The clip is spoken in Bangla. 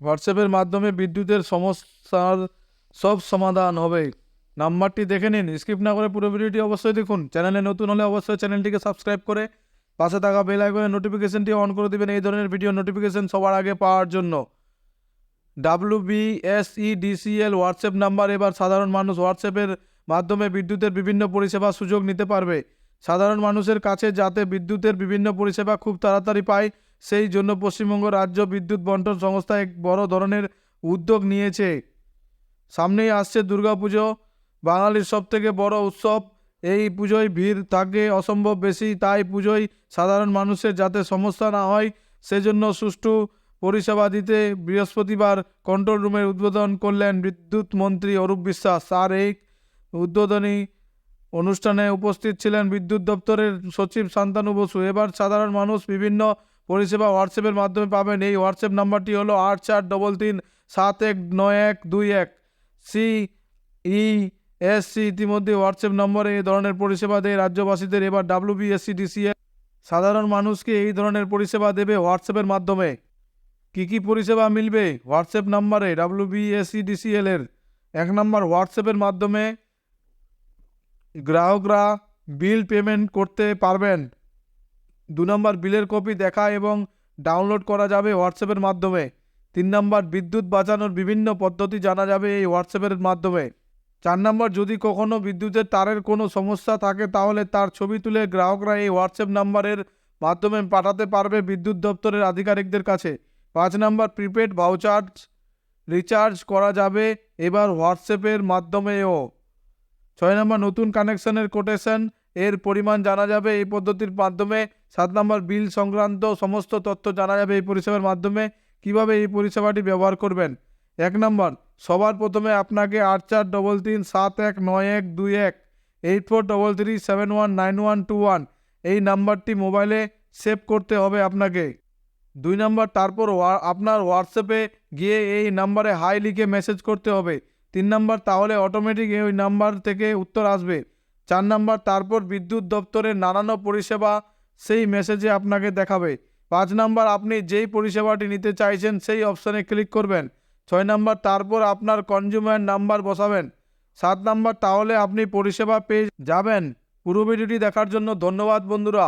হোয়াটসঅ্যাপের মাধ্যমে বিদ্যুতের সমস্যার সব সমাধান হবে। নাম্বারটি দেখে নিন। স্কিপ না করে পুরো ভিডিওটি অবশ্যই দেখুন। চ্যানেলে নতুন হলে অবশ্যই চ্যানেলটিকে সাবস্ক্রাইব করে পাশে থাকা বেল আইকনের নোটিফিকেশনটি অন করে দিবেন এই ধরনের ভিডিও নোটিফিকেশন সবার আগে পাওয়ার জন্য। ডাব্লিউ বিএসইডিসিএল হোয়াটসঅ্যাপ নাম্বার এবার সাধারণ মানুষ হোয়াটসঅ্যাপের মাধ্যমে বিদ্যুতের বিভিন্ন পরিষেবা সুযোগ নিতে পারবে। সাধারণ মানুষের কাছে যাতে বিদ্যুতের বিভিন্ন পরিষেবা খুব তাড়াতাড়ি পায় সেই জন্য পশ্চিমবঙ্গ রাজ্য বিদ্যুৎ বন্টন সংস্থা এক বড় ধরনের উদ্যোগ নিয়েছে। সামনেই আসছে দুর্গাপুজো। বাঙালির সবথেকে বড় উৎসব। এই পুজোয় ভিড় থাকে, অসম্ভব বেশি। তাই পুজোয় সাধারণ মানুষের যাতে সমস্যা না হয়, সেজন্য সুষ্ঠু পরিষেবা দিতে বৃহস্পতিবার কন্ট্রোল রুমের উদ্বোধন করলেন বিদ্যুৎ মন্ত্রী অরূপ বিশ্বাস। আর এই উদ্বোধনী অনুষ্ঠানে উপস্থিত ছিলেন বিদ্যুৎ দপ্তরের সচিব শান্তানু বসু। এবার সাধারণ মানুষ বিভিন্ন পরিষেবা হোয়াটসঅ্যাপের মাধ্যমে পাবেন। এই হোয়াটসঅ্যাপ নাম্বারটি হলো আট চার ডবল তিন সাত এক নয় এক দুই এক। সি ই এস সি ইতিমধ্যে হোয়াটসঅ্যাপ নম্বরে এই ধরনের পরিষেবা দেয়। রাজ্যবাসীদের এবার ডাব্লিউ বিএসসি ডিসিএল সাধারণ মানুষকে এই ধরনের পরিষেবা দেবে হোয়াটসঅ্যাপের মাধ্যমে। কী কী পরিষেবা মিলবে? হোয়াটসঅ্যাপ নাম্বারে ডাব্লিউ বিএসসি ডিসিএল এর এক নম্বর হোয়াটসঅ্যাপের মাধ্যমে গ্রাহকরা বিল পেমেন্ট করতে পারবেন। দু নম্বর বিলের কপি দেখা এবং ডাউনলোড করা যাবে হোয়াটসঅ্যাপের মাধ্যমে। তিন নম্বর বিদ্যুৎ বাঁচানোর বিভিন্ন পদ্ধতি জানা যাবে এই হোয়াটসঅ্যাপের মাধ্যমে। চার নম্বর যদি কখনও বিদ্যুতের তারের কোনো সমস্যা থাকে তাহলে তার ছবি তুলে গ্রাহকরা এই হোয়াটসঅ্যাপ নাম্বারের মাধ্যমে পাঠাতে পারবে বিদ্যুৎ দপ্তরের আধিকারিকদের কাছে। পাঁচ নম্বর প্রিপেড ভাউচার্জ রিচার্জ করা যাবে এবার হোয়াটসঅ্যাপের মাধ্যমেও। ছয় নম্বর নতুন কানেকশনের কোটেশন এর পরিমাণ জানা যাবে এই পদ্ধতির মাধ্যমে। সাত নম্বর, বিল সংক্রান্ত সমস্ত তথ্য জানা যাবে এই পরিষেবার মাধ্যমে। কীভাবে এই পরিষেবাটি ব্যবহার করবেন? এক নম্বর, সবার প্রথমে আপনাকে আট চার ডবল তিন সাত এক নয় এক দুই এক eight four double three seven one nine one two one এই নাম্বারটি মোবাইলে সেভ করতে হবে আপনাকে। দুই নম্বর, তারপর আপনার হোয়াটসঅ্যাপে গিয়ে এই নাম্বারে হাই লিখে মেসেজ করতে হবে। তিন নম্বর, তাহলে অটোমেটিক ওই নাম্বার থেকে উত্তর আসবে। চার নম্বর, তারপর বিদ্যুৎ দপ্তরের নানানো পরিষেবা সেই মেসেজে আপনাকে দেখাবে। পাঁচ নম্বর, আপনি যেই পরিষেবাটি নিতে চাইছেন সেই অপশানে ক্লিক করবেন। ছয় নম্বর, তারপর আপনার কনজিউমার নাম্বার বসাবেন। সাত নম্বর, তাহলে আপনি পরিষেবা পেয়ে যাবেন। পুরো ভিডিওটি দেখার জন্য ধন্যবাদ বন্ধুরা।